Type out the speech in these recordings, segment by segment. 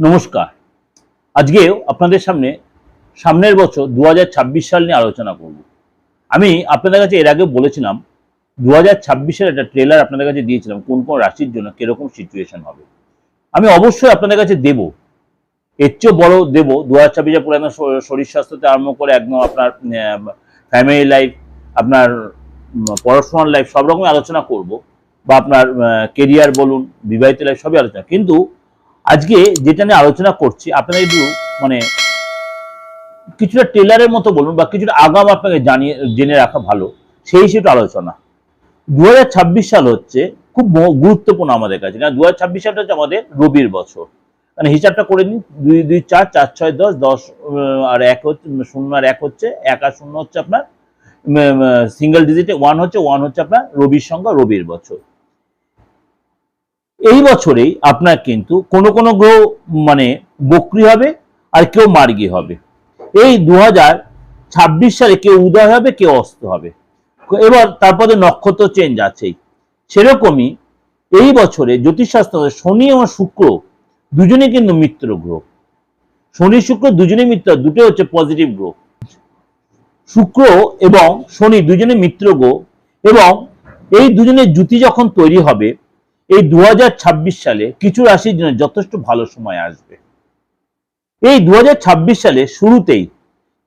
নমস্কার। আজকেও আপনাদের সামনে সামনের বছর দু হাজার ছাব্বিশ সাল নিয়ে আলোচনা করব। আমি আপনাদের কাছে এর আগে বলেছিলাম দু হাজার একটা ট্রেলার আপনাদের কাছে দিয়েছিলাম, কোন কোন রাশির জন্য কীরকম সিচুয়েশন হবে। আমি অবশ্যই আপনাদের কাছে দেব। এর চেয়েও বড় দেব দু হাজার ছাব্বিশে পুরো একদম শ- শরীর স্বাস্থ্যতে আরম্ভ করে একদম আপনার ফ্যামিলি লাইফ আপনার পড়াশোনার লাইফ সব রকমই আলোচনা করব বা আপনার কেরিয়ার বলুন, বিবাহিত লাইফ সবই আলোচনা। কিন্তু আজকে যেটা নিয়ে আলোচনা করছি, আপনারা একটু মানে কিছুটা টেলারের মতো বলুন বা কিছুটা আগাম আপনাকে জানিয়ে, জেনে রাখা ভালো। সেই হিসেবে আলোচনা। দু হাজার ছাব্বিশ সাল হচ্ছে, খুব গুরুত্বপূর্ণ আমাদের কাছে। কারণ দু হাজার ছাব্বিশ সালটা হচ্ছে আমাদের রবির বছর। মানে হিসাবটা করে নিন, দুই দুই, চার চার, ছয়, দশ দশ আর এক হচ্ছে, শূন্য আর এক হচ্ছে, এক আর শূন্য হচ্ছে আপনার সিঙ্গেল ডিজিটে ওয়ান হচ্ছে ওয়ান হচ্ছে আপনার রবির সংখ্যা, রবির বছর। এই বছরেই আপনার কিন্তু কোন কোন গ্রহ মানে বক্রি হবে আর কেউ মার্গী হবে। এই দু ছাব্বিশ সালে কেউ উদয় হবে, কেউ অস্ত হবে। এবার তারপরে নক্ষত্র চেঞ্জ আছেই। সেরকমই এই বছরে জ্যোতিষশাস্ত্র শনি এবং শুক্র দুজনে কিন্তু মিত্র গ্রহ। শনি, শুক্র দুজনে মিত্র দুটো হচ্ছে পজিটিভ গ্রহ। শুক্র এবং শনি দুজনে মিত্র গ্রহ এবং এই দুজনের জুতি যখন তৈরি হবে এই দু হাজার ছাব্বিশ সালে কিছু রাশির জন্য যথেষ্ট ভালো সময় আসবে। এই দু হাজার ছাব্বিশ সালে শুরুতেই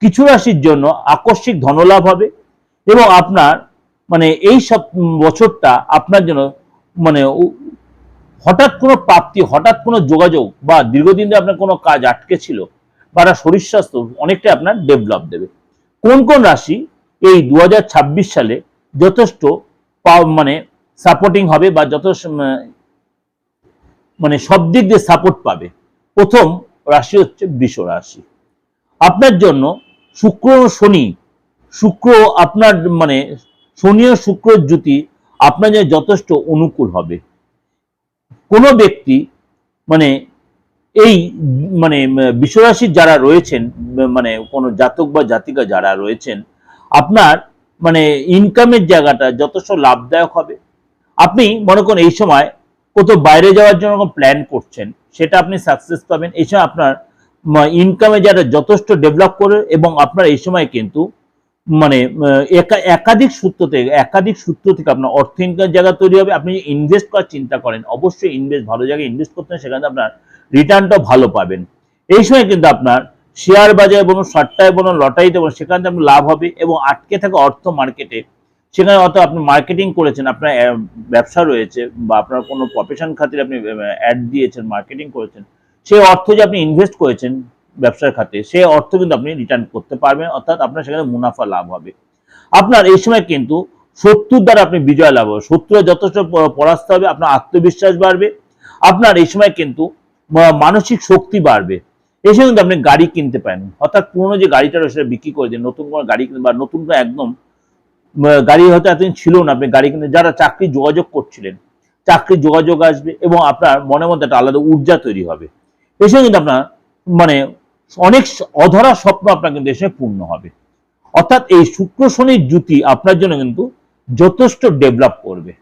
কিছু রাশির জন্য আকস্মিক ধনলাভ হবে এবং আপনার মানে এই সব বছরটা আপনার জন্য মানে হঠাৎ কোনো প্রাপ্তি, হঠাৎ কোনো যোগাযোগ বা দীর্ঘদিন ধরে আপনার কোনো কাজ আটকে ছিল বা শরীর স্বাস্থ্য অনেকটাই আপনার ডেভেলপ দেবে। কোন কোন রাশি এই দু হাজার ছাব্বিশ সালে যথেষ্ট মানে সাপোর্টিং হবে বা যত মানে সব দিক দিয়ে সাপোর্ট পাবে। প্রথম রাশি হচ্ছে বৃষ রাশি। আপনার জন্য শুক্র শনি, শুক্র আপনার মানে শনি ও শুক্র জ্যোতি আপনার জন্য যথেষ্ট অনুকূল হবে। কোনো ব্যক্তি মানে এই মানে বিশ্বরাশির যারা রয়েছেন মানে কোনো জাতক বা জাতিকা যারা রয়েছেন, আপনার মানে ইনকামের জায়গাটা যথেষ্ট লাভদায়ক হবে। আপনি মনে করুন এই সময় কোথাও বাইরে যাওয়ার জন্য প্ল্যান করছেন, সেটা আপনি সাকসেস পাবেন। এই সময় আপনার ইনকামে যারা যথেষ্ট ডেভেলপ করে এবং আপনার এই সময় কিন্তু মানে একা- একাধিক সূত্র থেকে, একাধিক সূত্র থেকে আপনার অর্থ ইনকাম জায়গা তৈরি হবে। আপনি ইনভেস্ট করার চিন্তা করেন, অবশ্যই ইনভেস্ট ভালো জায়গায় ইনভেস্ট করতে সেখানে আপনার রিটার্নটাও ভালো পাবেন। এই সময় কিন্তু আপনার শেয়ার বাজারে বলুন সট্টায় বলুন, লটারিতে বলুন, সেখানে থেকে আপনার লাভ হবে এবং আটকে থাকা অর্থ মার্কেটে সেখানে অত আপনি মার্কেটিং করেছেন, আপনার ব্যবসা রয়েছে বা আপনার কোনো প্রফেশন খাতিরে আপনি অ্যাড দিয়েছেন মার্কেটিং করেছেন সেই অর্থ যে আপনি ইনভেস্ট করেছেন ব্যবসার খাতে সেই অর্থ কিন্তু আপনি রিটার্ন করতে পারবেন, অর্থাৎ আপনার সেখানে মুনাফা লাভ হবে। আপনার এই সময় কিন্তু শত্রুর দ্বারা আপনি বিজয় লাভ হবে শত্রুরা যথেষ্ট পরাস্ত হবে, আপনার আত্মবিশ্বাস বাড়বে, আপনার এই সময় কিন্তু মানসিক শক্তি বাড়বে। এই সময় কিন্তু আপনি গাড়ি কিনতে পারেন, অর্থাৎ পুরোনো যে গাড়িটা রয়েছে সেটা বিক্রি করে দিন, নতুন কোনো গাড়ি বা নতুন একদম গাড়ি হয়তো এতদিন ছিল না, আপনি গাড়ি কিনতে যারা চাকরি যোগাযোগ করছিলেন চাকরির যোগাযোগ আসবে এবং আপনার মনের মধ্যে একটা আলাদা ঊর্জা তৈরি হবে। সময় কিন্তু আপনার মানে অনেক অধরা স্বপ্ন আপনার কিন্তু এসে পূর্ণ হবে। অর্থাৎ এই শুক্র শনির জুতি আপনার জন্য কিন্তু যথেষ্ট ডেভেলপ করবে।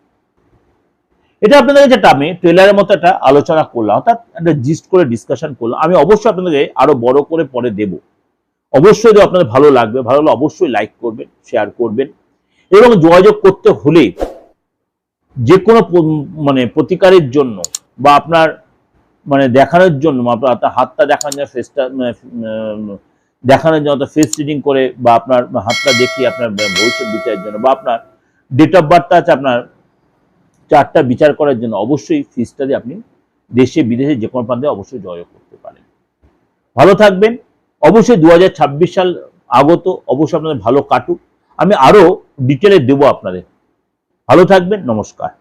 এটা আপনাদের একটা আমি ট্রেলারের মতো একটা আলোচনা করলাম, অর্থাৎ একটা জিস্ট করে ডিসকাশন করলাম। আমি অবশ্যই আপনাদেরকে আরও বড় করে পরে দেব। অবশ্যই আপনাদের ভালো লাগবে, ভালো লাগলে অবশ্যই লাইক করবেন শেয়ার করবেন। এবং যোগাযোগ করতে হলে যে কোনো মানে প্রতিকারের জন্য বা আপনার মানে দেখানোর জন্য আপনার হাতটা দেখানোর জন্য ফেসটা দেখানোর জন্য ফেস রিডিং করে বা আপনার হাতটা দেখিয়ে আপনার ভবিষ্যৎ বিচারের জন্য বা আপনার ডেট অফ বার্থটা আছে আপনার চারটা বিচার করার জন্য অবশ্যই ফিসটা দিয়ে আপনি দেশে, বিদেশে যে কোনো প্রান্তে অবশ্যই যোগাযোগ করতে পারেন। ভালো থাকবেন। অবশ্যই দু হাজার ছাব্বিশ সাল আগত অবশ্যই আপনাদের ভালো কাটুক। আমি আরও ডিটেলে দেবো আপনাদের। ভালো থাকবেন নমস্কার।